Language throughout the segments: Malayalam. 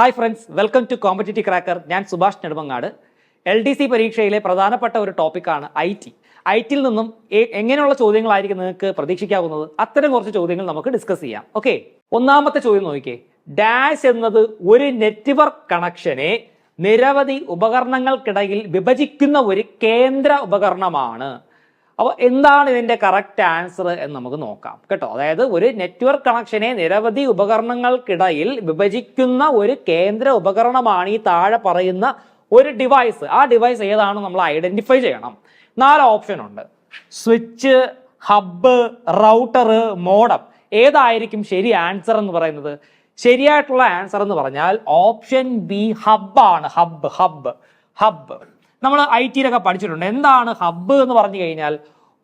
Hi friends welcome to competitive cracker ഞാൻ Subhash Nedumangad. L D C പരീക്ഷയിലെ പ്രധാനപ്പെട്ട ഒരു ടോപ്പിക്കാണ് ഐ ടി ഐ ടിയിൽ നിന്നും എങ്ങനെയുള്ള ചോദ്യങ്ങളായിരിക്കും നിങ്ങൾക്ക് പ്രതീക്ഷിക്കാവുന്നത്? അത്തരം കുറച്ച് ചോദ്യങ്ങൾ നമുക്ക് ഡിസ്കസ് ചെയ്യാം. ഓക്കെ ഒന്നാമത്തെ ചോദ്യം നോക്കിക്കേ. ഡാഷ് എന്നത് ഒരു നെറ്റ്വർക്ക് കണക്ഷനെ നിരവധി ഉപകരണങ്ങൾക്കിടയിൽ വിഭജിക്കുന്ന ഒരു കേന്ദ്ര ഉപകരണമാണ്. അപ്പോൾ എന്താണ് ഇതിന്റെ കറക്റ്റ് ആൻസർ എന്ന് നമുക്ക് നോക്കാം. കേട്ടോ അതായത് ഒരു നെറ്റ്വർക്ക് കണക്ഷനെ നിരവധി ഉപകരണങ്ങൾക്കിടയിൽ വിഭജിക്കുന്ന ഒരു കേന്ദ്ര ഉപകരണമാണ് ഈ താഴെ പറയുന്ന ഒരു ഡിവൈസ് ആ ഡിവൈസ് ഏതാണ് നമ്മൾ ഐഡന്റിഫൈ ചെയ്യണം. നാല് ഓപ്ഷൻ ഉണ്ട്. സ്വിച്ച് ഹബ്ബ് റൗട്ടർ മോഡം ഏതായിരിക്കും ശരി ആൻസർ എന്ന് പറയുന്നത്? ശരിയായിട്ടുള്ള ആൻസർ എന്ന് പറഞ്ഞാൽ ഓപ്ഷൻ ബി ഹബ്ബാണ് ഹബ്ബ് ഹബ്ബ് ഹബ്ബ് നമ്മൾ ഐ ടിയിലൊക്കെ പഠിച്ചിട്ടുണ്ട്. എന്താണ് ഹബ്ബ് എന്ന് പറഞ്ഞു കഴിഞ്ഞാൽ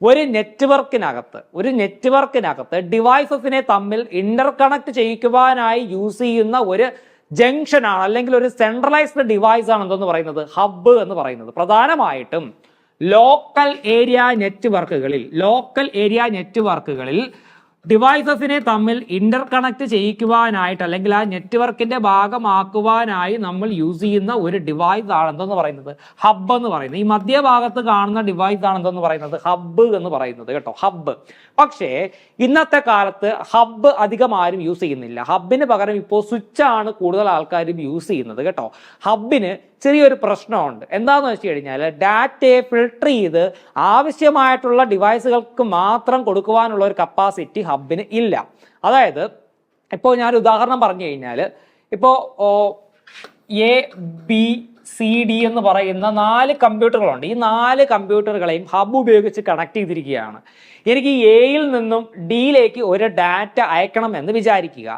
ഒരു നെറ്റ്വർക്കിനകത്ത് ഒരു നെറ്റ്വർക്കിനകത്ത് ഡിവൈസസിനെ തമ്മിൽ ഇന്റർ കണക്ട് ചെയ്യിക്കുവാനായി യൂസ് ചെയ്യുന്ന ഒരു ജംഗ്ഷനാണ് അല്ലെങ്കിൽ ഒരു സെൻട്രലൈസ്ഡ് ഡിവൈസ് ആണ് എന്തെന്ന് പറയുന്നത്? ഹബ്ബ് എന്ന് പറയുന്നത്. പ്രധാനമായിട്ടും ലോക്കൽ ഏരിയ നെറ്റ്വർക്കുകളിൽ ലോക്കൽ ഏരിയ നെറ്റ്വർക്കുകളിൽ ഡിവൈസസിനെ തമ്മിൽ ഇന്റർ കണക്ട് ചെയ്യിക്കുവാനായിട്ട് അല്ലെങ്കിൽ ആ നെറ്റ്വർക്കിന്റെ ഭാഗമാക്കുവാനായി നമ്മൾ യൂസ് ചെയ്യുന്ന ഒരു ഡിവൈസ് ആണ് എന്തെന്ന് പറയുന്നത്? ഹബ്ബ് എന്ന് പറയുന്നത്. ഈ മധ്യഭാഗത്ത് കാണുന്ന ഡിവൈസ് ആണ് എന്തെന്ന് പറയുന്നത്? ഹബ്ബ് എന്ന് പറയുന്നത് കേട്ടോ. ഹബ്ബ് പക്ഷേ ഇന്നത്തെ കാലത്ത് ഹബ്ബ് അധികം ആരും യൂസ് ചെയ്യുന്നില്ല. ഹബ്ബിന് പകരം ഇപ്പോൾ സ്വിച്ച് ആണ് കൂടുതൽ ആൾക്കാരും യൂസ് ചെയ്യുന്നത് കേട്ടോ. ഹബ്ബിന് ചെറിയൊരു പ്രശ്നമുണ്ട്. എന്താണെന്ന് വെച്ച് കഴിഞ്ഞാൽ ഡാറ്റയെ ഫിൽട്ടർ ചെയ്ത് ആവശ്യമായിട്ടുള്ള ഡിവൈസുകൾക്ക് മാത്രം കൊടുക്കുവാനുള്ള ഒരു കപ്പാസിറ്റി ഹബിന് ഇല്ല. അതായത് ഇപ്പോൾ ഞാൻ ഉദാഹരണം പറഞ്ഞു കഴിഞ്ഞാൽ ഇപ്പോൾ എ ബി സി ഡി എന്ന് പറയുന്ന നാല് കമ്പ്യൂട്ടറുകളുണ്ട് ഈ നാല് കമ്പ്യൂട്ടറുകളെയും ഹബ് ഉപയോഗിച്ച് കണക്ട് ചെയ്തിരിക്കുകയാണ്. എനിക്ക് എയിൽ നിന്നും ഡിയിലേക്ക് ഒരു ഡാറ്റ അയക്കണം എന്ന് വിചാരിക്കുക.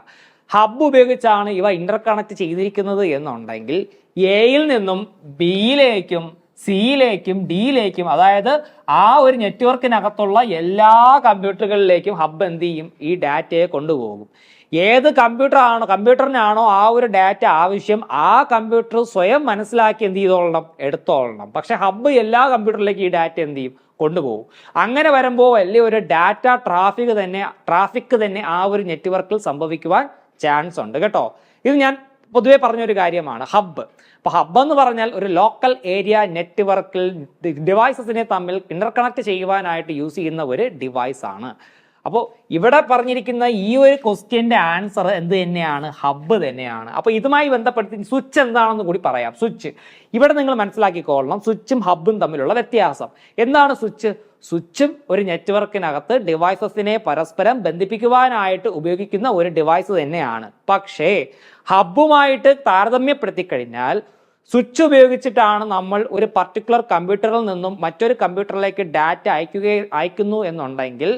ഹബ് ഉപയോഗിച്ചാണ് ഇവ ഇന്റർ കണക്ട് ചെയ്തിരിക്കുന്നത് എന്നുണ്ടെങ്കിൽ എയിൽ നിന്നും ബിയിലേക്കും സിയിലേക്കും ഡിയിലേക്കും അതായത് ആ ഒരു നെറ്റ്വർക്കിനകത്തുള്ള എല്ലാ കമ്പ്യൂട്ടറുകളിലേക്കും ഹബ് എന്ത് ചെയ്യും? ഈ ഡാറ്റയെ കൊണ്ടുപോകും. ഏത് കമ്പ്യൂട്ടറാണോ കമ്പ്യൂട്ടറിനാണോ ആ ഒരു ഡാറ്റ ആവശ്യം ആ കമ്പ്യൂട്ടർ സ്വയം മനസ്സിലാക്കി എന്ത് ചെയ്തോളണം? എടുത്തോളണം. പക്ഷെ ഹബ്ബ് എല്ലാ കമ്പ്യൂട്ടറിലേക്കും ഈ ഡാറ്റ എന്ത് ചെയ്യും? കൊണ്ടുപോകും. അങ്ങനെ വരുമ്പോൾ വലിയ ഒരു ഡാറ്റ ട്രാഫിക് തന്നെ ട്രാഫിക് തന്നെ ആ ഒരു നെറ്റ്വർക്കിൽ സംഭവിക്കുവാൻ ചാൻസ് ഉണ്ട് കേട്ടോ. ഇത് ഞാൻ പൊതുവെ പറഞ്ഞൊരു കാര്യമാണ് ഹബ്ബ് അപ്പൊ ഹബ്ബ് എന്ന് പറഞ്ഞാൽ ഒരു ലോക്കൽ ഏരിയ നെറ്റ്വർക്കിൽ ഡിവൈസസിനെ തമ്മിൽ ഇന്റർകണക്ട് ചെയ്യുവാനായിട്ട് യൂസ് ചെയ്യുന്ന ഒരു ഡിവൈസ് ആണ്. അപ്പോൾ ഇവിടെ പറഞ്ഞിരിക്കുന്ന ഈ ഒരു ക്വസ്റ്റ്യന്റെ ആൻസർ എന്ത് തന്നെയാണ്? ഹബ്ബ് തന്നെയാണ്. അപ്പോൾ ഇതുമായി ബന്ധപ്പെടുത്തി സ്വിച്ച് എന്താണെന്ന് കൂടി പറയാം. സ്വിച്ച് ഇവിടെ നിങ്ങൾ മനസ്സിലാക്കിക്കോളണം സ്വിച്ചും ഹബ്ബും തമ്മിലുള്ള വ്യത്യാസം. എന്താണ് സ്വിച്ച് സ്വിച്ചും ഒരു നെറ്റ്വർക്കിനകത്ത് ഡിവൈസസിനെ പരസ്പരം ബന്ധിപ്പിക്കുവാനായിട്ട് ഉപയോഗിക്കുന്ന ഒരു ഡിവൈസ് തന്നെയാണ്. പക്ഷേ ഹബ്ബുമായിട്ട് താരതമ്യപ്പെടുത്തി കഴിഞ്ഞാൽ സ്വിച്ച് ഉപയോഗിച്ചിട്ടാണ് നമ്മൾ ഒരു പർട്ടിക്കുലർ കമ്പ്യൂട്ടറിൽ നിന്നും മറ്റൊരു കമ്പ്യൂട്ടറിലേക്ക് ഡാറ്റ അയക്കുക അയക്കുന്നു എന്നുണ്ടെങ്കിൽ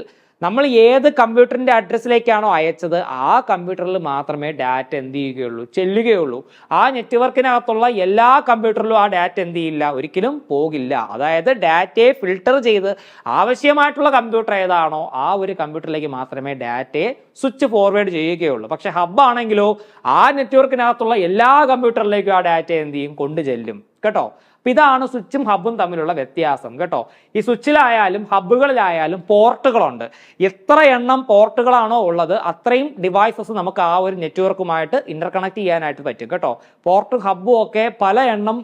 നമ്മൾ ഏത് കമ്പ്യൂട്ടറിന്റെ അഡ്രസ്സിലേക്കാണോ അയച്ചത് ആ കമ്പ്യൂട്ടറിൽ മാത്രമേ ഡാറ്റ എന്ത് ചെയ്യുകയുള്ളൂ ചെല്ലുകയുള്ളൂ. ആ നെറ്റ്വർക്കിനകത്തുള്ള എല്ലാ കമ്പ്യൂട്ടറിലും ആ ഡാറ്റ എന്ത് ചെയ്യില്ല ഒരിക്കലും പോകില്ല. അതായത് ഡാറ്റയെ ഫിൽട്ടർ ചെയ്ത് ആവശ്യമായിട്ടുള്ള കമ്പ്യൂട്ടർ ഏതാണോ ആ ഒരു കമ്പ്യൂട്ടറിലേക്ക് മാത്രമേ ഡാറ്റയെ സ്വിച്ച് ഫോർവേഡ് ചെയ്യുകയുള്ളൂ. പക്ഷേ ഹബ് ആണെങ്കിലോ ആ നെറ്റ്വർക്കിനകത്തുള്ള എല്ലാ കമ്പ്യൂട്ടറിലേക്കും ആ ഡാറ്റ എന്ത് ചെയ്യും? കൊണ്ടു ചെല്ലും കേട്ടോ? അപ്പൊ ഇതാണ് സ്വിച്ചും ഹബ്ബും തമ്മിലുള്ള വ്യത്യാസം കേട്ടോ. ഈ സ്വിച്ചിലായാലും ഹബ്ബുകളിലായാലും പോർട്ടുകളുണ്ട്. എത്ര എണ്ണം പോർട്ടുകളാണോ ഉള്ളത് അത്രയും ഡിവൈസസ് നമുക്ക് ആ ഒരു നെറ്റ്വർക്കുമായിട്ട് ഇന്റർകണക്ട് ചെയ്യാനായിട്ട് പറ്റും കേട്ടോ. പോർട്ടും ഹബ്ബും ഒക്കെ പല എണ്ണം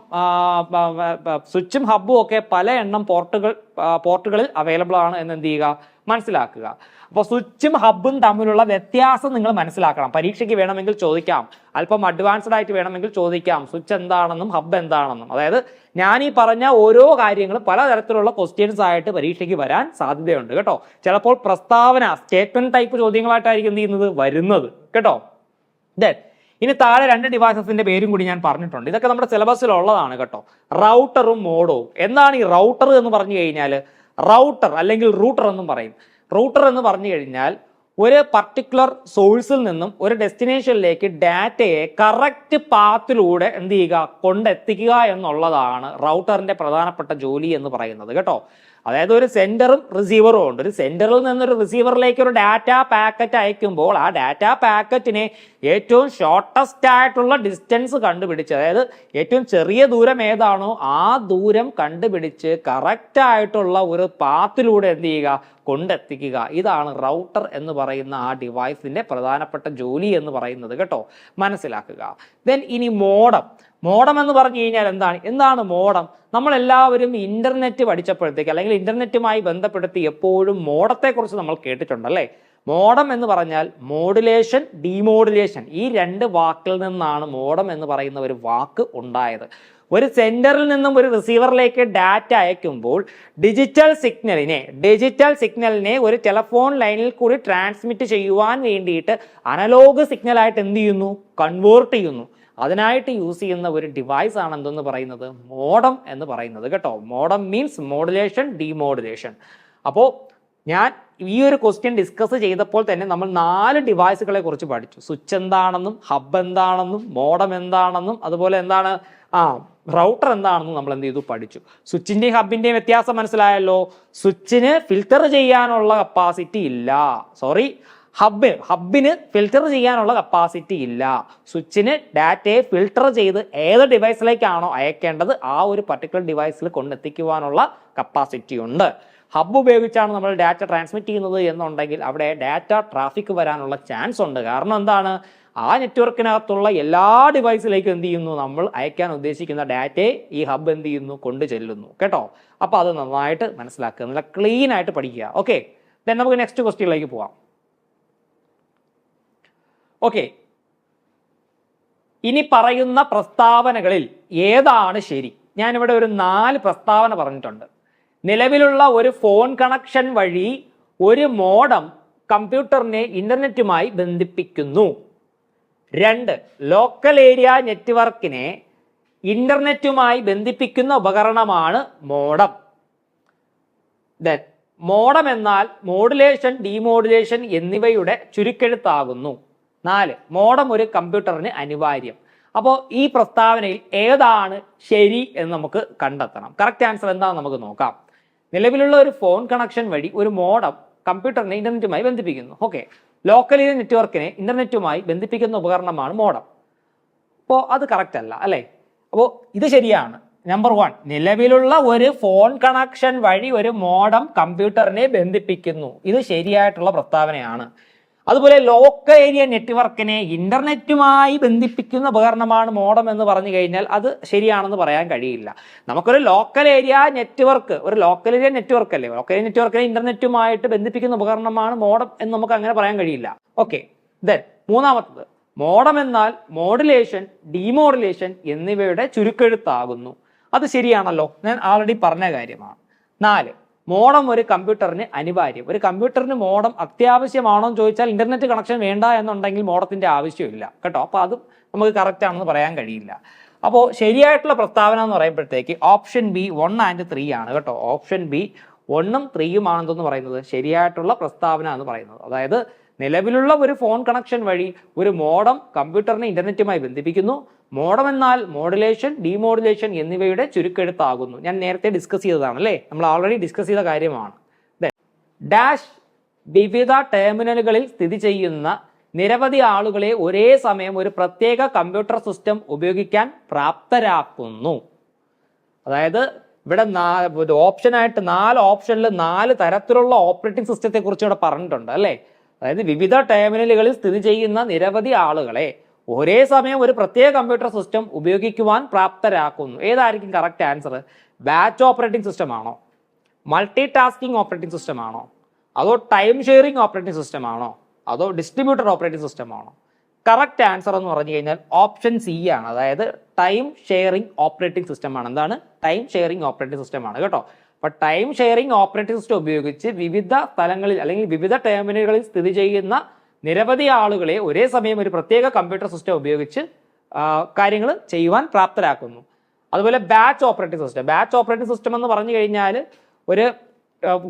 സ്വിച്ചും ഹബ്ബും ഒക്കെ പല എണ്ണം പോർട്ടുകൾ പോർട്ടുകളിൽ അവൈലബിൾ ആണ് എന്ന് എന്ത് ചെയ്യുക? മനസ്സിലാക്കുക. അപ്പോൾ സ്വിച്ചും ഹബ്ബും തമ്മിലുള്ള വ്യത്യാസം നിങ്ങൾ മനസ്സിലാക്കണം. പരീക്ഷയ്ക്ക് വേണമെങ്കിൽ ചോദിക്കാം. അല്പം അഡ്വാൻസ്ഡ് ആയിട്ട് വേണമെങ്കിൽ ചോദിക്കാം. സ്വിച്ച് എന്താണെന്നും ഹബ് എന്താണെന്നും. അതായത് ഞാൻ ഈ പറഞ്ഞ ഓരോ കാര്യങ്ങളും പലതരത്തിലുള്ള ക്വസ്റ്റ്യൻസ് ആയിട്ട് പരീക്ഷയ്ക്ക് വരാൻ സാധ്യതയുണ്ട് കേട്ടോ. ചിലപ്പോൾ പ്രസ്താവന സ്റ്റേറ്റ്മെന്റ് ടൈപ്പ് ചോദ്യങ്ങളായിട്ടായിരിക്കും എന്ത് ചെയ്യുന്നത്? വരുന്നത്. കേട്ടോ? ദെൻ ഇനി താഴെ രണ്ട് ഡിവൈസസിന്റെ പേരും കൂടി ഞാൻ പറഞ്ഞിട്ടുണ്ട്. ഇതൊക്കെ നമ്മുടെ സിലബസിൽ ഉള്ളതാണ് കേട്ടോ. റൗട്ടറും മോഡവും എന്താണ് ഈ റൗട്ടർ എന്ന് പറഞ്ഞു കഴിഞ്ഞാൽ റൗട്ടർ അല്ലെങ്കിൽ റൂട്ടർ എന്നും പറയും. റൂട്ടർ എന്ന് പറഞ്ഞു കഴിഞ്ഞാൽ ഒരു പർട്ടിക്കുലർ സോഴ്സിൽ നിന്നും ഒരു ഡെസ്റ്റിനേഷനിലേക്ക് ഡാറ്റയെ കറക്റ്റ് പാത്തിലൂടെ എന്ത് ചെയ്യുക കൊണ്ടെത്തിക്കുക എന്നുള്ളതാണ് റൗട്ടറിന്റെ പ്രധാനപ്പെട്ട ജോലി എന്ന് പറയുന്നത് കേട്ടോ. അതായത് ഒരു സെന്ററും റിസീവറും ഉണ്ട്. ഒരു സെന്ററിൽ നിന്നൊരു റിസീവറിലേക്ക് ഒരു ഡാറ്റ പാക്കറ്റ് അയക്കുമ്പോൾ ആ ഡാറ്റ പാക്കറ്റിനെ ഏറ്റവും ഷോർട്ടസ്റ്റ് ആയിട്ടുള്ള ഡിസ്റ്റൻസ് കണ്ടുപിടിച്ച് അതായത് ഏറ്റവും ചെറിയ ദൂരം ഏതാണോ ആ ദൂരം കണ്ടുപിടിച്ച് കറക്റ്റ് ആയിട്ടുള്ള ഒരു പാത്തിലൂടെ എന്ത് ചെയ്യുക? കൊണ്ടെത്തിക്കുക. ഇതാണ് റൗട്ടർ എന്ന് പറയുന്ന ആ ഡിവൈസിന്റെ പ്രധാനപ്പെട്ട ജോലി എന്ന് പറയുന്നത് കേട്ടോ. മനസ്സിലാക്കുക. ദെൻ ഇനി മോഡം. മോഡം എന്ന് പറഞ്ഞു കഴിഞ്ഞാൽ എന്താണ്? എന്താണ് മോഡം? നമ്മളെല്ലാവരും ഇന്റർനെറ്റ് പഠിച്ചപ്പോഴത്തേക്ക് അല്ലെങ്കിൽ ഇന്റർനെറ്റുമായി ബന്ധപ്പെടുത്തി എപ്പോഴും മോഡത്തെക്കുറിച്ച് നമ്മൾ കേട്ടിട്ടുണ്ടല്ലേ? മോഡം എന്ന് പറഞ്ഞാൽ മോഡുലേഷൻ ഡീമോഡുലേഷൻ ഈ രണ്ട് വാക്കിൽ നിന്നാണ് മോഡം എന്ന് പറയുന്ന ഒരു വാക്ക് ഉണ്ടായത്. ഒരു സെന്ററിൽ നിന്നും ഒരു റിസീവറിലേക്ക് ഡാറ്റ അയക്കുമ്പോൾ ഡിജിറ്റൽ സിഗ്നലിനെ ഡിജിറ്റൽ സിഗ്നലിനെ ഒരു ടെലഫോൺ ലൈനിൽ കൂടി ട്രാൻസ്മിറ്റ് ചെയ്യുവാൻ വേണ്ടിയിട്ട് അനലോഗ് സിഗ്നലായിട്ട് എന്ത് ചെയ്യുന്നു? കൺവേർട്ട് ചെയ്യുന്നു. അതിനായിട്ട് യൂസ് ചെയ്യുന്ന ഒരു ഡിവൈസ് ആണ് എന്തെന്ന് പറയുന്നത്? മോഡം എന്ന് പറയുന്നത് കേട്ടോ. മോഡം മീൻസ് മോഡുലേഷൻ ഡിമോഡുലേഷൻ അപ്പോൾ ഞാൻ ഈ ഒരു ക്വസ്റ്റ്യൻ ഡിസ്കസ് ചെയ്തപ്പോൾ തന്നെ നമ്മൾ നാല് ഡിവൈസുകളെ കുറിച്ച് പഠിച്ചു. സ്വിച്ച് എന്താണെന്നും ഹബ് എന്താണെന്നും മോഡം എന്താണെന്നും അതുപോലെ എന്താണ് ആ റൗട്ടർ എന്താണെന്നും നമ്മൾ എന്ത് ചെയ്തു പഠിച്ചു. സ്വിച്ചിന്റെയും ഹബിന്റെയും വ്യത്യാസം മനസ്സിലായല്ലോ? സ്വിച്ചിന് ഫിൽറ്റർ ചെയ്യാനുള്ള കപ്പാസിറ്റി ഇല്ല. സോറി ഹബ് ഹബിന് ഫിൽറ്റർ ചെയ്യാനുള്ള കപ്പാസിറ്റി ഇല്ല. സ്വിച്ചിന് ഡാറ്റയെ ഫിൽറ്റർ ചെയ്ത് ഏത് ഡിവൈസിലേക്കാണോ അയക്കേണ്ടത് ആ ഒരു പർട്ടിക്കുലർ ഡിവൈസിൽ കൊണ്ടെത്തിക്കുവാനുള്ള കപ്പാസിറ്റി ഉണ്ട്. ഹബ്ബ് ഉപയോഗിച്ചാണ് നമ്മൾ ഡാറ്റ ട്രാൻസ്മിറ്റ് ചെയ്യുന്നത് എന്നുണ്ടെങ്കിൽ അവിടെ ഡാറ്റ ട്രാഫിക് വരാനുള്ള ചാൻസ് ഉണ്ട്. കാരണം എന്താണ്? ആ നെറ്റ്വർക്കിനകത്തുള്ള എല്ലാ ഡിവൈസിലേക്കും എന്ത് ചെയ്യുന്നു? നമ്മൾ അയക്കാൻ ഉദ്ദേശിക്കുന്ന ഡാറ്റയെ ഈ ഹബ്ബ് എന്ത് ചെയ്യുന്നു? കൊണ്ടു ചെല്ലുന്നു. കേട്ടോ? അപ്പോൾ അത് നന്നായിട്ട് മനസ്സിലാക്കുക. നല്ല ക്ലീൻ ആയിട്ട് പഠിക്കുക. ഓക്കെ ദെൻ നമുക്ക് നെക്സ്റ്റ് ക്വസ്റ്റ്യനിലേക്ക് പോവാം. ഓക്കെ ഇനി പറയുന്ന പ്രസ്താവനകളിൽ ഏതാണ് ശരി? ഞാനിവിടെ ഒരു നാല് പ്രസ്താവന പറഞ്ഞിട്ടുണ്ട്. നിലവിലുള്ള ഒരു ഫോൺ കണക്ഷൻ വഴി ഒരു മോഡം കമ്പ്യൂട്ടറിനെ ഇന്റർനെറ്റുമായി ബന്ധിപ്പിക്കുന്നു. രണ്ട് ലോക്കൽ ഏരിയ നെറ്റ്വർക്കിനെ ഇന്റർനെറ്റുമായി ബന്ധിപ്പിക്കുന്ന ഉപകരണമാണ് മോഡം. ദെൻ മോഡം എന്നാൽ മോഡുലേഷൻ ഡിമോഡുലേഷൻ എന്നിവയുടെ ചുരുക്കെഴുത്താകുന്നു. നാല് മോഡം ഒരു കമ്പ്യൂട്ടറിന് അനിവാര്യം. അപ്പോൾ ഈ പ്രസ്താവനയിൽ ഏതാണ് ശരി എന്ന് നമുക്ക് കണ്ടെത്തണം. കറക്റ്റ് ആൻസർ എന്താണെന്ന് നമുക്ക് നോക്കാം. നിലവിലുള്ള ഒരു ഫോൺ കണക്ഷൻ വഴി ഒരു മോഡം കമ്പ്യൂട്ടറിനെ ഇന്റർനെറ്റുമായി ബന്ധിപ്പിക്കുന്നു. ഓക്കെ ഏരിയ നെറ്റ്വർക്കിനെ ഇന്റർനെറ്റുമായി ബന്ധിപ്പിക്കുന്ന ഉപകരണമാണ് മോഡം അപ്പോൾ അത് കറക്റ്റ് അല്ല അല്ലേ? അപ്പോൾ ഇത് ശരിയാണ്. നമ്പർ വൺ നിലവിലുള്ള ഒരു ഫോൺ കണക്ഷൻ വഴി ഒരു മോഡം കമ്പ്യൂട്ടറിനെ ബന്ധിപ്പിക്കുന്നു. ഇത് ശരിയായിട്ടുള്ള പ്രസ്താവനയാണ്. അതുപോലെ ലോക്കൽ ഏരിയ നെറ്റ്വർക്കിനെ ഇന്റർനെറ്റുമായി ബന്ധിപ്പിക്കുന്ന ഉപകരണമാണ് മോഡം എന്ന് പറഞ്ഞു കഴിഞ്ഞാൽ അത് ശരിയാണെന്ന് പറയാൻ കഴിയില്ല. നമുക്കൊരു ലോക്കൽ ഏരിയ നെറ്റ്വർക്ക് ഒരു ലോക്കൽ ഏരിയ നെറ്റ്വർക്ക് അല്ലേ? ലോക്കൽ ഏരിയ നെറ്റ്വർക്കിനെ ഇന്റർനെറ്റുമായിട്ട് ബന്ധിപ്പിക്കുന്ന ഉപകരണമാണ് മോഡം എന്ന് നമുക്ക് അങ്ങനെ പറയാൻ കഴിയില്ല. ഓക്കെ ദെൻ മൂന്നാമത്തത്. മോഡം എന്നാൽ മോഡുലേഷൻ ഡിമോഡുലേഷൻ എന്നിവയുടെ ചുരുക്കെഴുത്താകുന്നു. അത് ശരിയാണല്ലോ? ഞാൻ ആൾറെഡി പറഞ്ഞ കാര്യമാണ്. നാല് മോഡം ഒരു കമ്പ്യൂട്ടറിന് അനിവാര്യം. ഒരു കമ്പ്യൂട്ടറിന് മോഡം അത്യാവശ്യമാണോ എന്ന് ചോദിച്ചാൽ ഇന്റർനെറ്റ് കണക്ഷൻ വേണ്ട എന്നുണ്ടെങ്കിൽ മോഡത്തിന്റെ ആവശ്യമില്ല. കേട്ടോ? അപ്പോൾ അതും നമുക്ക് കറക്റ്റ് ആണെന്ന് പറയാൻ കഴിയില്ല. അപ്പോൾ ശരിയായിട്ടുള്ള പ്രസ്താവന എന്ന് പറയുമ്പോഴത്തേക്ക് option B one and three ആണ് കേട്ടോ. ഓപ്ഷൻ ബി ഒന്നും ത്രീയും ആണെന്ന് പറയുന്നത് ശരിയായിട്ടുള്ള പ്രസ്താവന എന്ന് പറയുന്നത്. അതായത് നിലവിലുള്ള ഒരു ഫോൺ കണക്ഷൻ വഴി ഒരു മോഡം കമ്പ്യൂട്ടറിനെ ഇന്റർനെറ്റുമായി ബന്ധിപ്പിക്കുന്നു. മോഡം എന്നാൽ മോഡുലേഷൻ ഡിമോഡുലേഷൻ എന്നിവയുടെ ചുരുക്കെഴുത്താകുന്നു. ഞാൻ നേരത്തെ ഡിസ്കസ് ചെയ്തതാണ് അല്ലേ നമ്മൾ ഓൾറെഡി ഡിസ്കസ് ചെയ്ത കാര്യമാണ്. ഡാഷ് വിവിധ ടെർമിനലുകളിൽ സ്ഥിതി ചെയ്യുന്ന നിരവധി ആളുകളെ ഒരേ സമയം ഒരു പ്രത്യേക കമ്പ്യൂട്ടർ സിസ്റ്റം ഉപയോഗിക്കാൻ പ്രാപ്തരാക്കുന്നു. അതായത് ഇവിടെ ഓപ്ഷനായിട്ട് നാല് ഓപ്ഷനിൽ നാല് തരത്തിലുള്ള ഓപ്പറേറ്റിംഗ് സിസ്റ്റത്തെ കുറിച്ച് ഇവിടെ പറഞ്ഞിട്ടുണ്ട് അല്ലേ? അതായത് വിവിധ ടെർമിനലുകളിൽ സ്ഥിതി ചെയ്യുന്ന നിരവധി ആളുകളെ ഒരേ സമയം ഒരു പ്രത്യേക കമ്പ്യൂട്ടർ സിസ്റ്റം ഉപയോഗിക്കുവാൻ പ്രാപ്തരാക്കുന്നു. ഏതായിരിക്കും correct answer batch operating system ആണോ? മൾട്ടി ടാസ്കിംഗ് ഓപ്പറേറ്റിംഗ് സിസ്റ്റം ആണോ? അതോ ടൈം ഷെയറിംഗ് ഓപ്പറേറ്റിംഗ് സിസ്റ്റം ആണോ? അതോ ഡിസ്ട്രിബ്യൂട്ടർ ഓപ്പറേറ്റിംഗ് സിസ്റ്റം ആണോ? കറക്റ്റ് ആൻസർ എന്ന് പറഞ്ഞു കഴിഞ്ഞാൽ ഓപ്ഷൻ സി ആണ്. അതായത് ടൈം ഷെയറിംഗ് ഓപ്പറേറ്റിംഗ് സിസ്റ്റം ആണ്. എന്താണ്? ടൈം ഷെയറിംഗ് ഓപ്പറേറ്റിംഗ് സിസ്റ്റം ആണ്. കേട്ടോ? അപ്പൊ ടൈം ഷെയറിംഗ് ഓപ്പറേറ്റിംഗ് സിസ്റ്റം ഉപയോഗിച്ച് വിവിധ സ്ഥലങ്ങളിൽ അല്ലെങ്കിൽ വിവിധ ടെർമിനലുകളിൽ സ്ഥിതി ചെയ്യുന്ന നിരവധി ആളുകളെ ഒരേ സമയം ഒരു പ്രത്യേക കമ്പ്യൂട്ടർ സിസ്റ്റം ഉപയോഗിച്ച് കാര്യങ്ങൾ ചെയ്യുവാൻ പ്രാപ്തരാക്കുന്നു. അതുപോലെ batch operating system batch operating system എന്ന് പറഞ്ഞു കഴിഞ്ഞാൽ ഒരു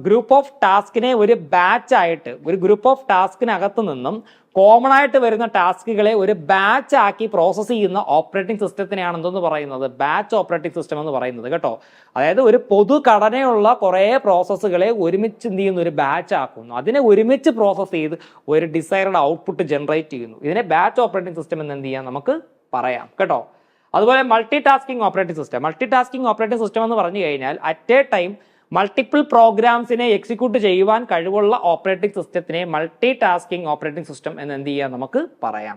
ഗ്രൂപ്പ് ഓഫ് ടാസ്കിനെ ഒരു ബാച്ച് ആയിട്ട് ഒരു ഗ്രൂപ്പ് ഓഫ് ടാസ്കിനകത്ത് നിന്നും കോമൺ ആയിട്ട് വരുന്ന ടാസ്കുകളെ ഒരു ബാച്ച് ആക്കി പ്രോസസ്സ് ചെയ്യുന്ന ഓപ്പറേറ്റിംഗ് സിസ്റ്റത്തിനെയാണ് എന്തെന്ന് പറയുന്നത്? ബാച്ച് ഓപ്പറേറ്റിംഗ് സിസ്റ്റം എന്ന് പറയുന്നത് കേട്ടോ. അതായത് ഒരു പൊതു ഘടനയുള്ള കുറേ പ്രോസസ്സുകളെ ഒരുമിച്ച് എന്ത് ചെയ്യുന്ന? ഒരു ബാച്ച് ആക്കുന്നു. അതിനെ ഒരുമിച്ച് പ്രോസസ്സ് ചെയ്ത് ഒരു ഡിസൈർഡ് ഔട്ട്പുട്ട് ജനറേറ്റ് ചെയ്യുന്നു. ഇതിനെ ബാച്ച് ഓപ്പറേറ്റിംഗ് സിസ്റ്റം എന്ന് എന്ത് ചെയ്യാം? നമുക്ക് പറയാം കേട്ടോ. അതുപോലെ multi tasking operating system multi tasking operating system എന്ന് പറഞ്ഞു കഴിഞ്ഞാൽ അറ്റ് എ ടൈം മൾട്ടിപ്പിൾ പ്രോഗ്രാംസിനെ എക്സിക്യൂട്ട് ചെയ്യുവാൻ കഴിവുള്ള ഓപ്പറേറ്റിംഗ് സിസ്റ്റത്തിനെ മൾട്ടി ടാസ്കിംഗ് ഓപ്പറേറ്റിംഗ് സിസ്റ്റം എന്ന് എന്ത് ചെയ്യാം നമുക്ക് പറയാം.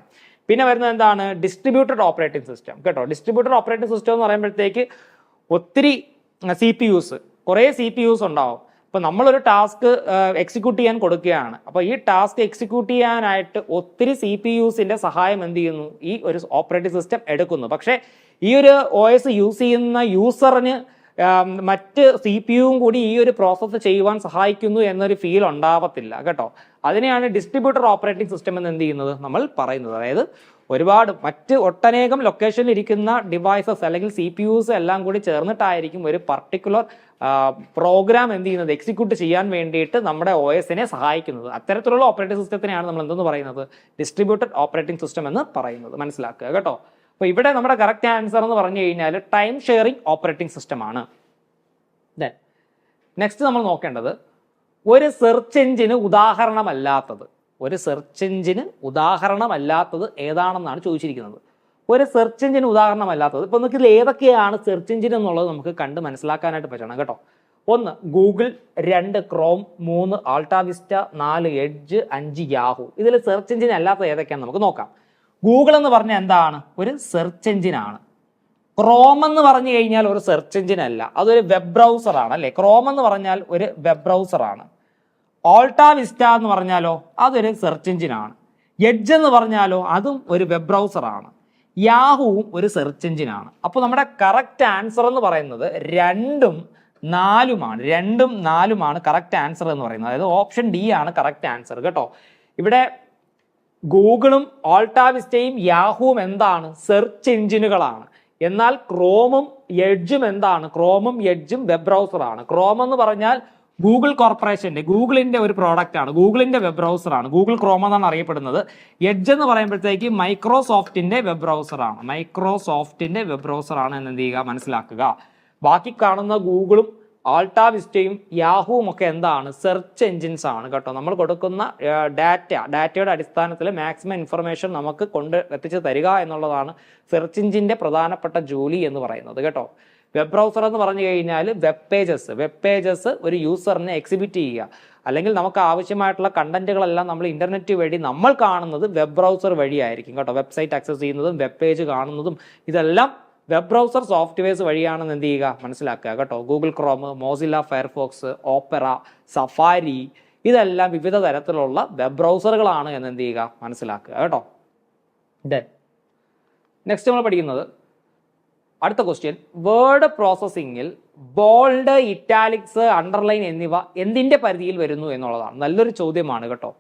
പിന്നെ വരുന്നത് എന്താണ്? ഡിസ്ട്രിബ്യൂട്ടഡ് ഓപ്പറേറ്റിംഗ് സിസ്റ്റം കേട്ടോ? ഡിസ്ട്രിബ്യൂട്ടഡ് ഓപ്പറേറ്റിംഗ് സിസ്റ്റം എന്ന് പറയുമ്പോഴത്തേക്ക് ഒത്തിരി സി പി യുസ് കുറേ സി പി യുസ് ഉണ്ടാവും. ഇപ്പം നമ്മളൊരു ടാസ്ക് എക്സിക്യൂട്ട് ചെയ്യാൻ കൊടുക്കുകയാണ്. അപ്പോൾ ഈ ടാസ്ക് എക്സിക്യൂട്ട് ചെയ്യാനായിട്ട് ഒത്തിരി സി പി യുസിന്റെ സഹായം എന്ത് ചെയ്യുന്നു? ഈ ഒരു ഓപ്പറേറ്റിംഗ് സിസ്റ്റം എടുക്കുന്നു. പക്ഷേ ഈ ഒരു ഒ എസ് യൂസ് ചെയ്യുന്ന യൂസറിന് മറ്റ് സി പി യുവും കൂടി ഈ ഒരു പ്രോസസ്സ് ചെയ്യുവാൻ സഹായിക്കുന്നു എന്നൊരു ഫീൽ ഉണ്ടാവത്തില്ല കേട്ടോ. അതിനെയാണ് ഡിസ്ട്രിബ്യൂട്ടർ ഓപ്പറേറ്റിംഗ് സിസ്റ്റം എന്ന് എന്ത് ചെയ്യുന്നത് നമ്മൾ പറയുന്നത്. അതായത് ഒരുപാട് മറ്റ് ഒട്ടനേകം ലൊക്കേഷനിൽ ഇരിക്കുന്ന ഡിവൈസസ് അല്ലെങ്കിൽ സി പി യുസ് എല്ലാം കൂടി ചേർന്നിട്ടായിരിക്കും ഒരു പർട്ടിക്കുലർ പ്രോഗ്രാം എന്ത് ചെയ്യുന്നത് എക്സിക്യൂട്ട് ചെയ്യാൻ വേണ്ടിയിട്ട് നമ്മുടെ ഒ എസിനെ സഹായിക്കുന്നത്. അത്തരത്തിലുള്ള ഓപ്പറേറ്റിംഗ് സിസ്റ്റത്തിനെയാണ് നമ്മൾ എന്തെന്ന് പറയുന്നത്? ഡിസ്ട്രിബ്യൂട്ടഡ് ഓപ്പറേറ്റിംഗ് സിസ്റ്റം എന്ന് പറയുന്നത്. മനസ്സിലാക്കുക കേട്ടോ. അപ്പോൾ ഇവിടെ നമ്മുടെ കറക്റ്റ് ആൻസർ എന്ന് പറഞ്ഞു കഴിഞ്ഞാൽ ടൈം ഷെയറിംഗ് ഓപ്പറേറ്റിംഗ് സിസ്റ്റം ആണ്. നെക്സ്റ്റ് നമ്മൾ നോക്കേണ്ടത് ഒരു സെർച്ച് എഞ്ചിന് ഉദാഹരണമല്ലാത്തത്. ഒരു സെർച്ച് എഞ്ചിന് ഉദാഹരണമല്ലാത്തത് ഏതാണെന്നാണ് ചോദിച്ചിരിക്കുന്നത്. ഒരു സെർച്ച് എഞ്ചിന് ഉദാഹരണമല്ലാത്തത്. ഇപ്പൊ നമുക്ക് ഇതിൽ ഏതൊക്കെയാണ് സെർച്ച് എഞ്ചിൻ എന്നുള്ളത് നമുക്ക് കണ്ട് മനസ്സിലാക്കാനായിട്ട് പറ്റണം കേട്ടോ. ഒന്ന് ഗൂഗിൾ രണ്ട് ക്രോം മൂന്ന് ആൾട്ടാവിസ്റ്റ നാല് എഡ്ജ് അഞ്ച് യാഹു. ഇതിൽ സെർച്ച് എഞ്ചിൻ അല്ലാത്ത ഏതൊക്കെയാണെന്ന് നമുക്ക് നോക്കാം. ഗൂഗിൾ എന്ന് പറഞ്ഞാൽ എന്താണ്? ഒരു സെർച്ച് എഞ്ചിനാണ് ക്രോം എന്ന് പറഞ്ഞു കഴിഞ്ഞാൽ ഒരു സെർച്ച് എഞ്ചിൻ അല്ല. അതൊരു വെബ് ബ്രൗസർ ആണ് അല്ലേ? ക്രോം എന്ന് പറഞ്ഞാൽ ഒരു വെബ് ബ്രൗസർ ആണ്. ഓൾട്ടാ വിസ്റ്റ എന്ന് പറഞ്ഞാലോ അതൊരു സെർച്ച് എഞ്ചിൻ ആണ്. എഡ്ജ് എന്ന് പറഞ്ഞാലോ അതും ഒരു വെബ് ബ്രൗസർ ആണ്. യാഹുവും ഒരു സെർച്ച് എഞ്ചിൻ ആണ്. അപ്പോൾ നമ്മുടെ കറക്റ്റ് ആൻസർ എന്ന് പറയുന്നത് രണ്ടും നാലുമാണ്. രണ്ടും നാലുമാണ് കറക്റ്റ് ആൻസർ എന്ന് പറയുന്നത്. അതായത് ഓപ്ഷൻ ഡി ആണ് കറക്റ്റ് ആൻസർ കേട്ടോ? ഇവിടെ ഗൂഗിളും ഓൾട്ടാവിസ്റ്റയും യാഹുവും എന്താണ്? സെർച്ച് എഞ്ചിനുകളാണ്. എന്നാൽ ക്രോമും എഡ്ജും എന്താണ്? ക്രോമും എഡ്ജും വെബ് ബ്രൗസറാണ്. ക്രോം എന്ന് പറഞ്ഞാൽ ഗൂഗിൾ കോർപ്പറേഷന്റെ ഗൂഗിളിന്റെ ഒരു പ്രോഡക്റ്റ് ആണ്. ഗൂഗിളിന്റെ വെബ് ബ്രൗസറാണ്. ഗൂഗിൾ ക്രോം എന്നാണ് അറിയപ്പെടുന്നത്. എഡ്ജ് എന്ന് പറയുമ്പോഴത്തേക്ക് മൈക്രോസോഫ്റ്റിന്റെ വെബ് ബ്രൗസറാണ്. മൈക്രോസോഫ്റ്റിന്റെ വെബ് ബ്രൗസറാണ് എന്ന് എന്ത് ചെയ്യുക? മനസ്സിലാക്കുക. ബാക്കി കാണുന്ന ഗൂഗിളും ആൾട്ടാ വിസ്റ്റയും യാഹുവും ഒക്കെ എന്താണ്? സെർച്ച് എൻജിൻസ് ആണ് കേട്ടോ. നമ്മൾ കൊടുക്കുന്ന ഡാറ്റ ഡാറ്റയുടെ അടിസ്ഥാനത്തിൽ മാക്സിമം ഇൻഫർമേഷൻ നമുക്ക് കൊണ്ട് എത്തിച്ചു തരിക എന്നുള്ളതാണ് സെർച്ച് എഞ്ചിന്റെ പ്രധാനപ്പെട്ട ജോലി എന്ന് പറയുന്നത് കേട്ടോ. വെബ് ബ്രൗസർ എന്ന് പറഞ്ഞു കഴിഞ്ഞാൽ വെബ് പേജസ്. വെബ് പേജസ് ഒരു യൂസറിനെ എക്സിബിറ്റ് ചെയ്യുക. അല്ലെങ്കിൽ നമുക്ക് ആവശ്യമായിട്ടുള്ള കണ്ടന്റുകളെല്ലാം നമ്മൾ ഇന്റർനെറ്റ് വഴി നമ്മൾ കാണുന്നത് വെബ് ബ്രൗസർ വഴിയായിരിക്കും കേട്ടോ. വെബ്സൈറ്റ് ആക്സസ് ചെയ്യുന്നതും വെബ് പേജ് കാണുന്നതും ഇതെല്ലാം വെബ് ബ്രൗസർ സോഫ്റ്റ്വെയർസ് വഴിയാണെന്ന് എന്ത് ചെയ്യുക? മനസ്സിലാക്കുക കേട്ടോ. Google Chrome Mozilla Firefox Opera Safari ഇതെല്ലാം വിവിധ തരത്തിലുള്ള വെബ് ബ്രൗസറുകളാണ് എന്ന് എന്ത് ചെയ്യുക? മനസ്സിലാക്കുക കേട്ടോ. നെക്സ്റ്റ് നമ്മൾ പഠിക്കുന്നത് അടുത്ത ക്വസ്റ്റ്യൻ വേർഡ് പ്രോസസ്സിങ്ങിൽ ബോൾഡ് ഇറ്റാലിക്സ് അണ്ടർലൈൻ എന്നിവ എന്തിന്റെ പരിധിയിൽ വരുന്നു എന്നുള്ളതാണ്. നല്ലൊരു ചോദ്യമാണ് കേട്ടോ.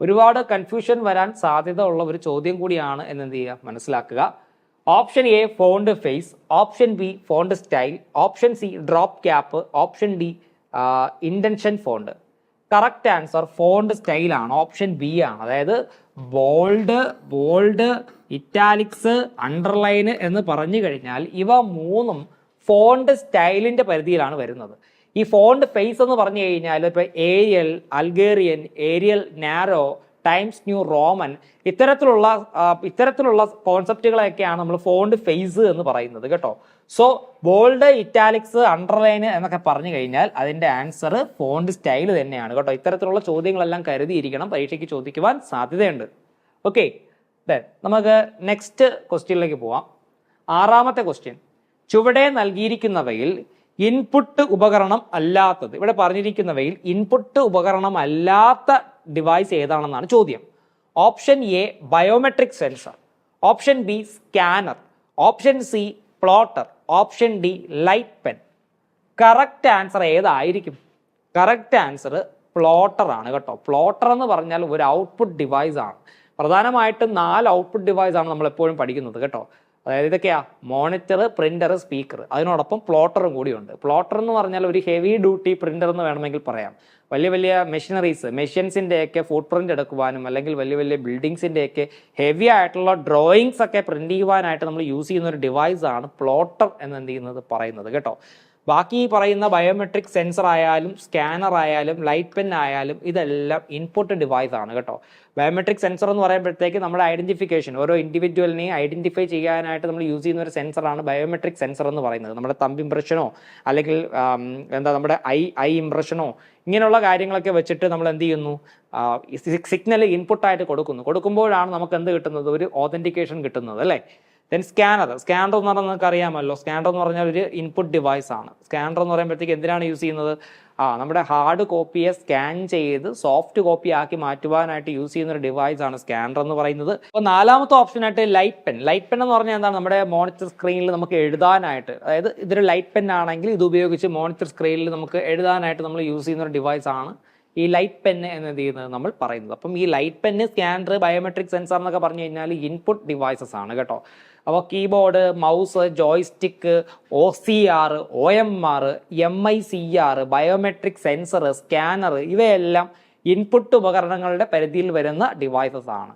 ഒരുപാട് കൺഫ്യൂഷൻ വരാൻ സാധ്യത ഉള്ള ഒരു ചോദ്യം കൂടിയാണ് എന്ന് എന്ത് ചെയ്യുക? മനസ്സിലാക്കുക. Option A font face option B font style option C drop cap option D intention font correct answer font style ആണ്. ഓപ്ഷൻ ബി ആണ്. അതായത് ബോൾഡ് ബോൾഡ് ഇറ്റാലിക്സ് അണ്ടർലൈൻ എന്ന് പറഞ്ഞു കഴിഞ്ഞാൽ ഇവ മൂന്നും ഫോണ്ട് സ്റ്റൈലിന്റെ പരിധിയിലാണ് വരുന്നത്. ഈ ഫോണ്ട് ഫേസ് എന്ന് പറഞ്ഞു കഴിഞ്ഞാൽ ഇപ്പൊ Arial Algerian Arial Narrow Times New Roman ഇത്തരത്തിലുള്ള ഇത്തരത്തിലുള്ള കോൺസെപ്റ്റുകളൊക്കെയാണ് നമ്മൾ ഫോണ്ട് ഫേസ് എന്ന് പറയുന്നത് കേട്ടോ. സോ ബോൾഡ് ഇറ്റാലിക്സ് അണ്ടർലൈൻ എന്നൊക്കെ പറഞ്ഞു കഴിഞ്ഞാൽ അതിന്റെ ആൻസർ ഫോണ്ട് സ്റ്റൈൽ തന്നെയാണ് കേട്ടോ. ഇത്തരത്തിലുള്ള ചോദ്യങ്ങളെല്ലാം കരുതിയിരിക്കണം പരീക്ഷയ്ക്ക് ചോദിക്കുവാൻ സാധ്യതയുണ്ട്. ഓക്കെ നമുക്ക് നെക്സ്റ്റ് ക്വസ്റ്റ്യനിലേക്ക് പോവാം. ആറാമത്തെ ക്വസ്റ്റ്യൻ ചുവടെ നൽകിയിരിക്കുന്നവയിൽ ഇൻപുട്ട് ഉപകരണം അല്ലാത്തത്. ഇവിടെ പറഞ്ഞിരിക്കുന്നവയിൽ ഇൻപുട്ട് ഉപകരണം അല്ലാത്ത ഡിവൈസ് ഏതാണെന്നാണ് ചോദ്യം. Option A biometric sensor option B scanner option C plotter option D light pen correct answer ഏതായിരിക്കും? കറക്റ്റ് ആൻസർ പ്ലോട്ടർ ആണ് കേട്ടോ. പ്ലോട്ടർ എന്ന് പറഞ്ഞാൽ ഒരു ഔട്ട്പുട്ട് ഡിവൈസ് ആണ്. പ്രധാനമായിട്ടും നാല് ഔട്ട്പുട്ട് ഡിവൈസ് ആണ് നമ്മൾ എപ്പോഴും പഠിക്കുന്നത് കേട്ടോ. അതായത് ഇതൊക്കെയാ മോണിറ്റർ പ്രിന്റർ സ്പീക്കർ അതിനോടൊപ്പം പ്ലോട്ടറും കൂടിയുണ്ട്. പ്ലോട്ടർ എന്ന് പറഞ്ഞാൽ ഒരു ഹെവി ഡ്യൂട്ടി പ്രിന്റർ എന്ന് വേണമെങ്കിൽ പറയാം. വലിയ വലിയ മെഷീനറീസ് മെഷീൻസിന്റെ ഒക്കെ ഫുട് പ്രിന്റ് എടുക്കുവാനും അല്ലെങ്കിൽ വലിയ വലിയ ബിൽഡിങ്സിന്റെ ഒക്കെ ഹെവി ആയിട്ടുള്ള ഡ്രോയിങ്സ് ഒക്കെ പ്രിന്റ് ചെയ്യുവാനായിട്ട് നമ്മൾ യൂസ് ചെയ്യുന്ന ഒരു ഡിവൈസ് ആണ് പ്ലോട്ടർ എന്ന് എന്ത് ചെയ്യുന്നത്? പറയുന്നത്. കേട്ടോ? ബാക്കി പറയുന്ന ബയോമെട്രിക് സെൻസർ ആയാലും സ്കാനർ ആയാലും ലൈറ്റ് പെൻ ആയാലും ഇതെല്ലാം ഇൻപുട്ട് ഡിവൈസ് ആണ് കേട്ടോ. ബയോമെട്രിക് സെൻസർ എന്ന് പറയുമ്പോഴത്തേക്ക് നമ്മുടെ ഐഡന്റിഫിക്കേഷൻ ഓരോ ഇൻഡിവിജ്വലിനെയും ഐഡന്റിഫൈ ചെയ്യാനായിട്ട് നമ്മൾ യൂസ് ചെയ്യുന്ന ഒരു സെൻസറാണ് ബയോമെട്രിക് സെൻസർ എന്ന് പറയുന്നത്. നമ്മുടെ തമ്പ് ഇംപ്രഷനോ അല്ലെങ്കിൽ എന്താ നമ്മുടെ ഐ ഐ ഇംപ്രഷനോ ഇങ്ങനെയുള്ള കാര്യങ്ങളൊക്കെ വെച്ചിട്ട് നമ്മൾ എന്ത് ചെയ്യുന്നു? സിഗ്നൽ ഇൻപുട്ടായിട്ട് കൊടുക്കുന്നു. കൊടുക്കുമ്പോഴാണ് നമുക്ക് എന്ത് കിട്ടുന്നത്? ഒരു ഓതന്റിക്കേഷൻ കിട്ടുന്നത് അല്ലേ? ദെൻ സ്കാനർ സ്കാനർ എന്ന് പറഞ്ഞാൽ നിങ്ങൾക്ക് അറിയാമല്ലോ. സ്കാനർ എന്ന് പറഞ്ഞാൽ ഒരു ഇൻപുട്ട് ഡിവൈസ് ആണ്. സ്കാനർ എന്ന് പറയുമ്പോഴത്തേക്ക് എന്തിനാണ് യൂസ് ചെയ്യുന്നത്? ആ നമ്മുടെ ഹാർഡ് കോപ്പിയെ സ്കാൻ ചെയ്ത് സോഫ്റ്റ് കോപ്പി ആക്കി മാറ്റുവാനായിട്ട് യൂസ് ചെയ്യുന്ന ഒരു ഡിവൈസ് ആണ് സ്കാനർ എന്ന് പറയുന്നത്. അപ്പോൾ നാലാമത്തെ ഓപ്ഷനായിട്ട് ലൈറ്റ് പെൻ ലൈറ്റ് പെൻ എന്ന് പറഞ്ഞാൽ എന്താണ്? നമ്മുടെ മോണിറ്റർ സ്ക്രീനിൽ നമുക്ക് എഴുതാനായിട്ട് അതായത് ഇതൊരു ലൈറ്റ് പെൻ ആണെങ്കിൽ ഇത് ഉപയോഗിച്ച് മോണിറ്റർ സ്ക്രീനിൽ നമുക്ക് എഴുതാനായിട്ട് നമ്മൾ യൂസ് ചെയ്യുന്ന ഒരു ഡിവൈസ് ആണ് ഈ ലൈറ്റ് പെന്ന് എന്ന് ചെയ്യുന്നത് നമ്മൾ പറയുന്നത്. അപ്പം ഈ light pen scanner biometric sensor എന്നൊക്കെ പറഞ്ഞു കഴിഞ്ഞാൽ ഇൻപുട്ട് ഡിവൈസസ് ആണ് കേട്ടോ. അപ്പോൾ keyboard mouse joystick O C R O M R M I C R biometric sensor scanner ഇവയെല്ലാം ഇൻപുട്ട് ഉപകരണങ്ങളുടെ പരിധിയിൽ വരുന്ന ഡിവൈസസ് ആണ്.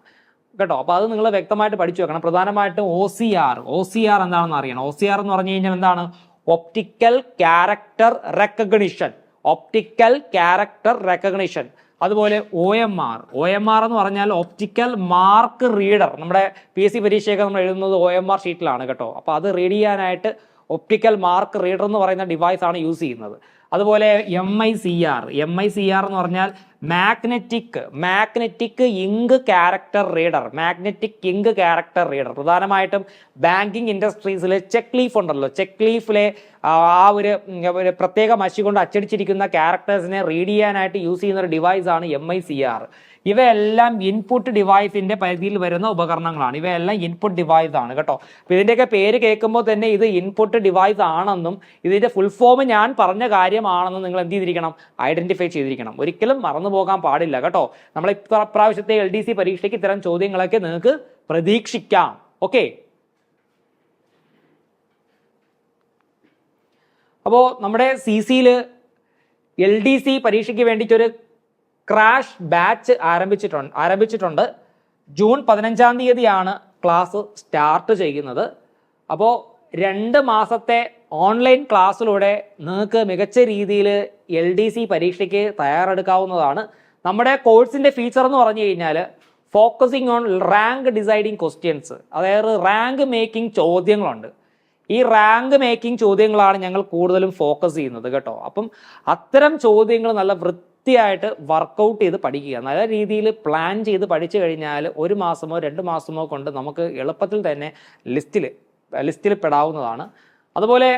കേട്ടോ? അപ്പോൾ അത് നിങ്ങൾ വ്യക്തമായിട്ട് പഠിച്ചു വെക്കണം. പ്രധാനമായിട്ടും O C R O C R എന്താണെന്ന് അറിയണം. ഒ സി ആർ എന്ന് പറഞ്ഞു കഴിഞ്ഞാൽ എന്താണ്? Optical character recognition optical character recognition അതുപോലെ O M R O M R എന്ന് പറഞ്ഞാൽ ഒപ്റ്റിക്കൽ മാർക്ക് റീഡർ നമ്മുടെ പി എസ് സി പരീക്ഷയൊക്കെ നമ്മൾ എഴുതുന്നത് ഒ എം ആർ ഷീറ്റിലാണ് കേട്ടോ. അപ്പോൾ അത് റീഡ് ചെയ്യാനായിട്ട് ഒപ്റ്റിക്കൽ മാർക്ക് റീഡർ എന്ന് പറയുന്ന ഡിവൈസ് ആണ് യൂസ് ചെയ്യുന്നത്. അതുപോലെ M I C R M I C R എന്ന് പറഞ്ഞാൽ magnetic magnetic ink character reader magnetic ink character reader പ്രധാനമായിട്ടും ബാങ്കിങ് ഇൻഡസ്ട്രീസിലെ ചെക്ക് ലീഫ് ഉണ്ടല്ലോ. ചെക്ക് ലീഫിലെ ആ ഒരു പ്രത്യേക മഷി കൊണ്ട് അച്ചടിച്ചിരിക്കുന്ന ക്യാരക്ടേഴ്സിനെ റീഡ് ചെയ്യാനായിട്ട് യൂസ് ചെയ്യുന്ന ഒരു ഡിവൈസ് ആണ് എം ഐ സി ആർ ഇവയെല്ലാം ഇൻപുട്ട് ഡിവൈസിന്റെ പരിധിയിൽ വരുന്ന ഉപകരണങ്ങളാണ്. ഇവയെല്ലാം ഇൻപുട്ട് ഡിവൈസ് ആണ് കേട്ടോ. അപ്പൊ ഇതിന്റെയൊക്കെ പേര് കേൾക്കുമ്പോൾ തന്നെ ഇത് ഇൻപുട്ട് ഡിവൈസ് ആണെന്നും ഇതിന്റെ ഫുൾ ഫോം ഞാൻ പറഞ്ഞ കാര്യമാണെന്നും നിങ്ങൾ എന്ത് ചെയ്തിരിക്കണം? ഐഡന്റിഫൈ ചെയ്തിരിക്കണം. ഒരിക്കലും മറന്നു പോകാൻ പാടില്ല കേട്ടോ. നമ്മൾ പ്രാവശ്യത്തെ എൽ ഡി സി പരീക്ഷയ്ക്ക് ഇത്തരം ചോദ്യങ്ങളൊക്കെ നിങ്ങൾക്ക് പ്രതീക്ഷിക്കാം. ഓക്കെ അപ്പോൾ നമ്മുടെ സി സിയിൽ എൽ ഡി സി പരീക്ഷയ്ക്ക് വേണ്ടിയിട്ടൊരു ക്രാഷ് ബാച്ച് ആരംഭിച്ചിട്ടുണ്ട് ആരംഭിച്ചിട്ടുണ്ട്. ജൂൺ പതിനഞ്ചാം തീയതിയാണ് ക്ലാസ് സ്റ്റാർട്ട് ചെയ്യുന്നത്. അപ്പോൾ രണ്ട് മാസത്തെ ഓൺലൈൻ ക്ലാസ്സിലൂടെ നിങ്ങൾക്ക് മികച്ച രീതിയിൽ എൽ ഡി സി പരീക്ഷയ്ക്ക് തയ്യാറെടുക്കാവുന്നതാണ്. നമ്മുടെ കോഴ്സിന്റെ ഫീച്ചർ എന്ന് പറഞ്ഞു കഴിഞ്ഞാൽ focusing on rank deciding questions അതായത് റാങ്ക് മേക്കിംഗ് ചോദ്യങ്ങളുണ്ട്. ഈ റാങ്ക് മേക്കിംഗ് ചോദ്യങ്ങളാണ് ഞങ്ങൾ കൂടുതലും ഫോക്കസ് ചെയ്യുന്നത് കേട്ടോ. അപ്പം അത്തരം ചോദ്യങ്ങൾ നല്ല വൃത്തിയായിട്ട് വർക്കൗട്ട് ചെയ്ത് പഠിക്കുക. നല്ല രീതിയിൽ പ്ലാൻ ചെയ്ത് പഠിച്ചു കഴിഞ്ഞാൽ ഒരു മാസമോ രണ്ട് മാസമോ കൊണ്ട് നമുക്ക് എളുപ്പത്തിൽ തന്നെ ലിസ്റ്റിൽ ലിസ്റ്റിൽ പെടാവുന്നതാണ്. അതുപോലെ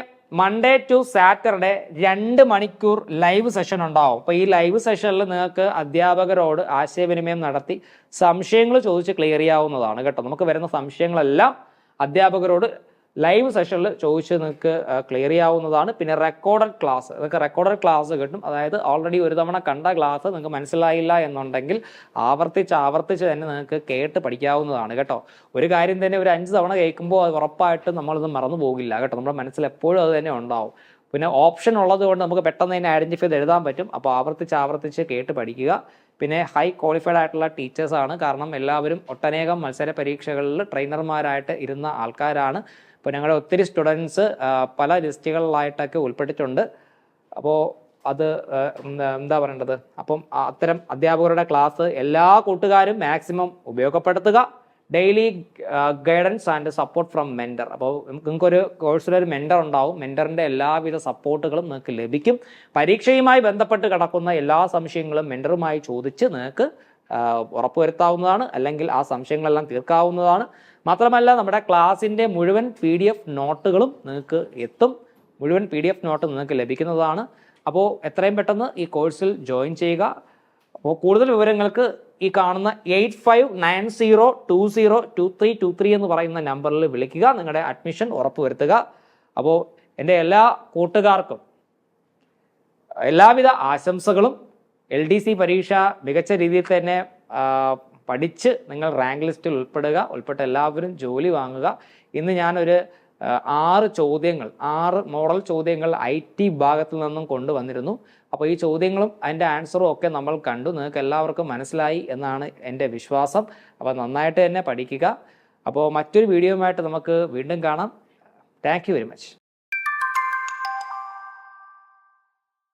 മൺഡേ ടു സാറ്റർഡേ രണ്ട് മണിക്കൂർ ലൈവ് സെഷൻ ഉണ്ടാവും. അപ്പോൾ ഈ ലൈവ് സെഷനിൽ നിങ്ങൾക്ക് അധ്യാപകരോട് ആശയവിനിമയം നടത്തി സംശയങ്ങൾ ചോദിച്ച് ക്ലിയർ ചെയ്യാവുന്നതാണ് കേട്ടോ. നമുക്ക് വരുന്ന സംശയങ്ങളെല്ലാം അധ്യാപകരോട് ലൈവ് സെഷനിൽ ചോദിച്ച് നിങ്ങൾക്ക് ക്ലിയർ ചെയ്യാവുന്നതാണ്. പിന്നെ റെക്കോർഡഡ് ക്ലാസ് നിങ്ങൾക്ക് റെക്കോർഡഡ് ക്ലാസ് കിട്ടും. അതായത് ഓൾറെഡി ഒരു തവണ കണ്ട ക്ലാസ് നിങ്ങൾക്ക് മനസ്സിലായില്ല എന്നുണ്ടെങ്കിൽ ആവർത്തിച്ച് ആവർത്തിച്ച് തന്നെ നിങ്ങൾക്ക് കേട്ട് പഠിക്കാവുന്നതാണ് കേട്ടോ. ഒരു കാര്യം തന്നെ ഒരു അഞ്ച് തവണ കേൾക്കുമ്പോൾ അത് ഉറപ്പായിട്ടും നമ്മളത് മറന്നു പോകില്ല കേട്ടോ. നമ്മുടെ മനസ്സിൽ എപ്പോഴും അത് തന്നെ ഉണ്ടാവും. പിന്നെ ഓപ്ഷൻ ഉള്ളത് കൊണ്ട് നമുക്ക് പെട്ടെന്ന് തന്നെ ഐഡന്റിഫൈ ചെയ്ത് എഴുതാൻ പറ്റും. അപ്പോൾ ആവർത്തിച്ച് ആവർത്തിച്ച് കേട്ട് പഠിക്കുക. പിന്നെ ഹൈ ക്വാളിഫൈഡ് ആയിട്ടുള്ള ടീച്ചേഴ്സാണ് കാരണം എല്ലാവരും ഒട്ടനേകം മത്സര പരീക്ഷകളിൽ ട്രെയിനർമാരായിട്ട് ഇരുന്ന ആൾക്കാരാണ്. അപ്പോൾ ഞങ്ങളുടെ ഒത്തിരി സ്റ്റുഡൻസ് പല ലിസ്റ്റുകളിലായിട്ടൊക്കെ ഉൾപ്പെട്ടിട്ടുണ്ട്. അപ്പോൾ അത് എന്താ പറയേണ്ടത്? അപ്പം അത്തരം അധ്യാപകരുടെ ക്ലാസ് എല്ലാ കൂട്ടുകാരും മാക്സിമം ഉപയോഗപ്പെടുത്തുക. Daily guidance and support from mentor. അപ്പോൾ നിങ്ങൾക്കൊരു കോഴ്സിലൊരു മെന്റർ ഉണ്ടാവും. മെന്ററിന്റെ എല്ലാവിധ സപ്പോർട്ടുകളും നിങ്ങൾക്ക് ലഭിക്കും. പരീക്ഷയുമായി ബന്ധപ്പെട്ട് കിടക്കുന്ന എല്ലാ സംശയങ്ങളും മെന്ററുമായി ചോദിച്ച് നിങ്ങൾക്ക് ഉറപ്പുവരുത്താവുന്നതാണ് അല്ലെങ്കിൽ ആ സംശയങ്ങളെല്ലാം തീർക്കാവുന്നതാണ്. മാത്രമല്ല നമ്മുടെ ക്ലാസ്സിന്റെ മുഴുവൻ പി ഡി എഫ് നോട്ടുകളും നിങ്ങൾക്ക് എത്തും. മുഴുവൻ പി ഡി എഫ് നോട്ട് നിങ്ങൾക്ക് ലഭിക്കുന്നതാണ്. അപ്പോൾ എത്രയും പെട്ടെന്ന് ഈ കോഴ്സിൽ ജോയിൻ ചെയ്യുക. അപ്പോൾ കൂടുതൽ വിവരങ്ങൾക്ക് ഈ കാണുന്ന eight five nine zero two zero two three two three എന്ന് പറയുന്ന നമ്പറിൽ വിളിക്കുക. നിങ്ങളുടെ അഡ്മിഷൻ ഉറപ്പുവരുത്തുക. അപ്പോൾ എന്റെ എല്ലാ കൂട്ടുകാർക്കും എല്ലാവിധ ആശംസകളും. എൽ ഡി സി പരീക്ഷ മികച്ച രീതിയിൽ തന്നെ പഠിച്ച് നിങ്ങൾ റാങ്ക് ലിസ്റ്റിൽ ഉൾപ്പെടുക ഉൾപ്പെട്ട എല്ലാവരും ജോലി വാങ്ങുക. ഇന്ന് ഞാനൊരു ആറ് ചോദ്യങ്ങൾ ആറ് മോഡൽ ചോദ്യങ്ങൾ ഐ ടി ഭാഗത്തിൽ നിന്നും കൊണ്ടുവന്നിരുന്നു. അപ്പോൾ ഈ ചോദ്യങ്ങളും അതിന്റെ ആൻസറും ഒക്കെ നമ്മൾ കണ്ടു. നിങ്ങൾക്ക് എല്ലാവർക്കും മനസ്സിലായി എന്നാണ് എന്റെ വിശ്വാസം. അപ്പോൾ നന്നായിട്ട് തന്നെ പഠിക്കുക. അപ്പോൾ മറ്റൊരു വീഡിയോയുമായിട്ട് നമുക്ക് വീണ്ടും കാണാം. Thank very much.